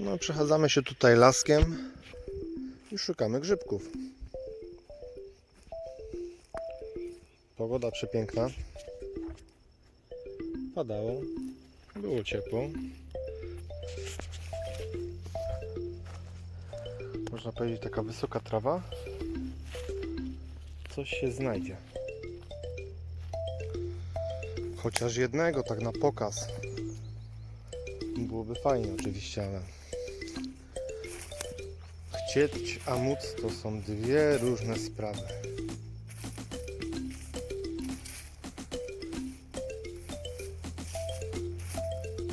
No, przechadzamy się tutaj laskiem i szukamy grzybków. Pogoda przepiękna. Padało. Było ciepło. Można powiedzieć taka wysoka trawa. Coś się znajdzie. Chociaż jednego tak na pokaz. Byłoby fajnie oczywiście, ale chcieć a móc to są dwie różne sprawy.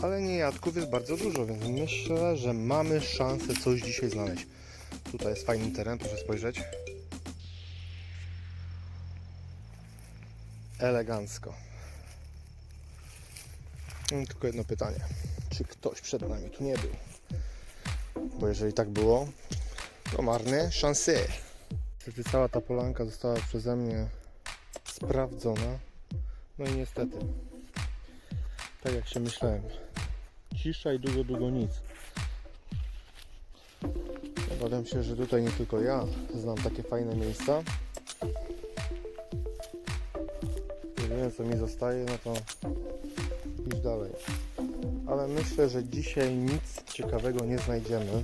Ale niejadków jest bardzo dużo, więc myślę, że mamy szansę coś dzisiaj znaleźć. Tutaj jest fajny teren, proszę spojrzeć. Elegancko. Tylko jedno pytanie. Czy ktoś przed nami tu nie był? Bo jeżeli tak było, to marne szanse. Niestety cała ta polanka została przeze mnie sprawdzona. No i niestety, tak jak się myślałem, cisza i długo, długo nic. Obawiam się, że tutaj nie tylko ja znam takie fajne miejsca. Jedyne co mi zostaje, no to iść dalej. Ale myślę, że dzisiaj nic ciekawego nie znajdziemy.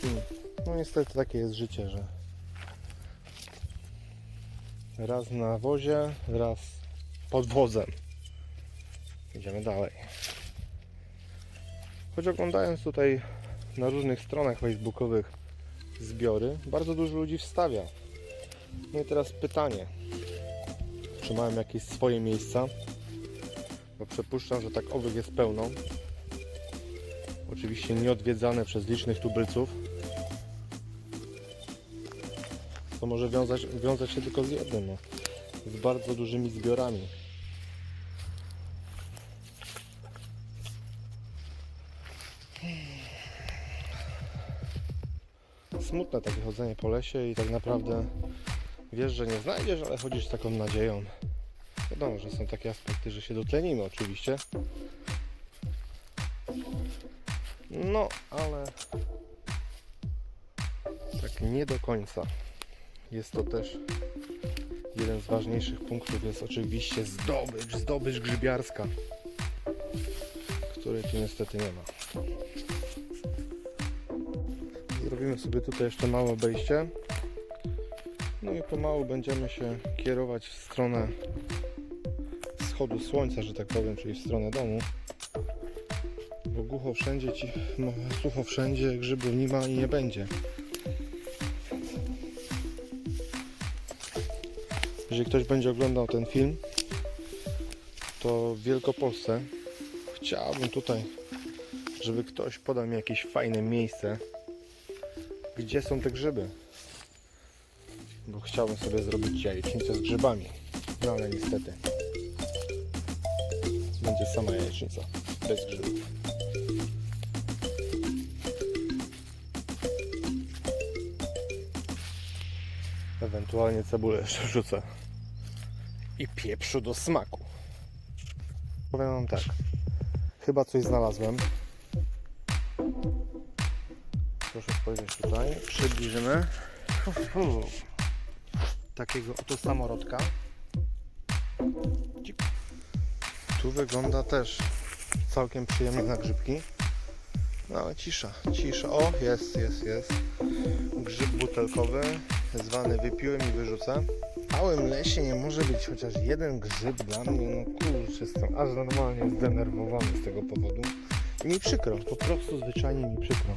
Hmm. No niestety takie jest życie, że raz na wozie, raz pod wozem. Idziemy dalej. Choć oglądając tutaj na różnych stronach facebookowych zbiory, bardzo dużo ludzi wstawia. No i teraz pytanie, czy mają jakieś swoje miejsca? Bo przypuszczam, że tak owych jest pełno. Oczywiście nieodwiedzane przez licznych tubylców. To może wiązać, wiązać się tylko z jednym, no. z bardzo dużymi zbiorami. Smutne takie chodzenie po lesie i tak naprawdę wiesz, że nie znajdziesz, ale chodzisz z taką nadzieją. Wiadomo, że są takie aspekty, że się dotlenimy oczywiście. No, ale tak nie do końca. Jest to też jeden z ważniejszych punktów jest oczywiście zdobycz, zdobycz grzybiarska, której tu niestety nie ma. Zrobimy sobie tutaj jeszcze małe obejście. No i pomału będziemy się kierować w stronę wschodu słońca, że tak powiem, czyli w stronę domu. Bo głucho wszędzie ci, no, sucho wszędzie, grzybów nie ma i nie będzie. Jeżeli ktoś będzie oglądał ten film, to w Wielkopolsce chciałbym tutaj, żeby ktoś podał mi jakieś fajne miejsce, gdzie są te grzyby. Bo chciałbym sobie zrobić jajecznicę z grzybami. No ale niestety będzie sama jajecznica, bez grzybów. Ewentualnie cebulę jeszcze wrzucę. I pieprzu do smaku. Powiem wam tak. Chyba coś znalazłem. Proszę spojrzeć tutaj. Przybliżymy. Hu, hu. Takiego oto samorodka. Tu wygląda też całkiem przyjemnie na grzybki. No ale cisza, cisza. O, jest, jest, jest. Grzyb butelkowy, zwany wypiłem i wyrzucę. W całym lesie nie może być chociaż jeden grzyb dla mnie. No kurczę, jestem aż normalnie zdenerwowany z tego powodu. I mi przykro, po prostu zwyczajnie mi przykro.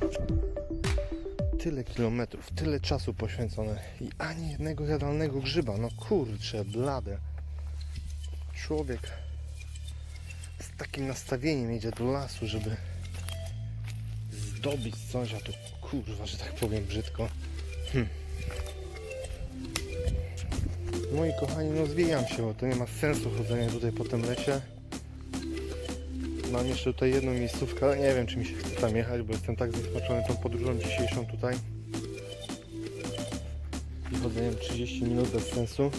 Tyle kilometrów, tyle czasu poświęcone i ani jednego jadalnego grzyba. No kurczę, blade. Człowiek z takim nastawieniem jedzie do lasu, żeby zdobyć coś, a to kurwa, że tak powiem brzydko. Hm. Moi kochani, no zwijam się, bo to nie ma sensu chodzenia tutaj po tym lesie. Mam jeszcze tutaj jedną miejscówkę, ale nie wiem czy mi się chce tam jechać, bo jestem tak zniesmaczony tą podróżą dzisiejszą tutaj. I chodzeniem 30 minut bez sensu.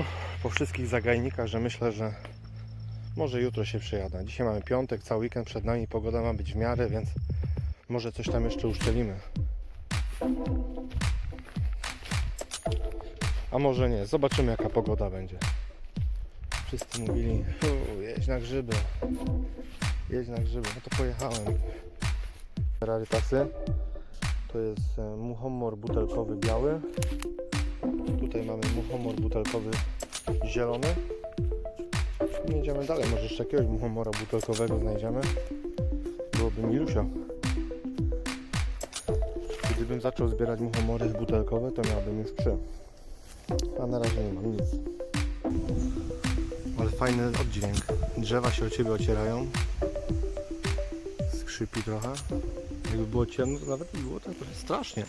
Uff, po wszystkich zagajnikach, że myślę, że Może jutro się przejadę. Dzisiaj mamy piątek, cały weekend przed nami, pogoda ma być w miarę, więc może coś tam jeszcze uszczelimy. A może nie, zobaczymy jaka pogoda będzie. Wszyscy mówili, "U, jedź na grzyby, jedź na grzyby, no to pojechałem. Rarytasy. To jest e, muchomor butelkowy biały. Tutaj mamy muchomor butelkowy zielony. I Jedziemy dalej, może jeszcze jakiegoś muchomora butelkowego znajdziemy. Byłoby milusio. Gdybym zaczął zbierać muchomory butelkowe, to miałbym już trzy. A na razie nie mam nic. Ale fajny oddźwięk. Drzewa się o ciebie ocierają. Skrzypi trochę. Jakby było ciemno, to nawet nie było tak strasznie.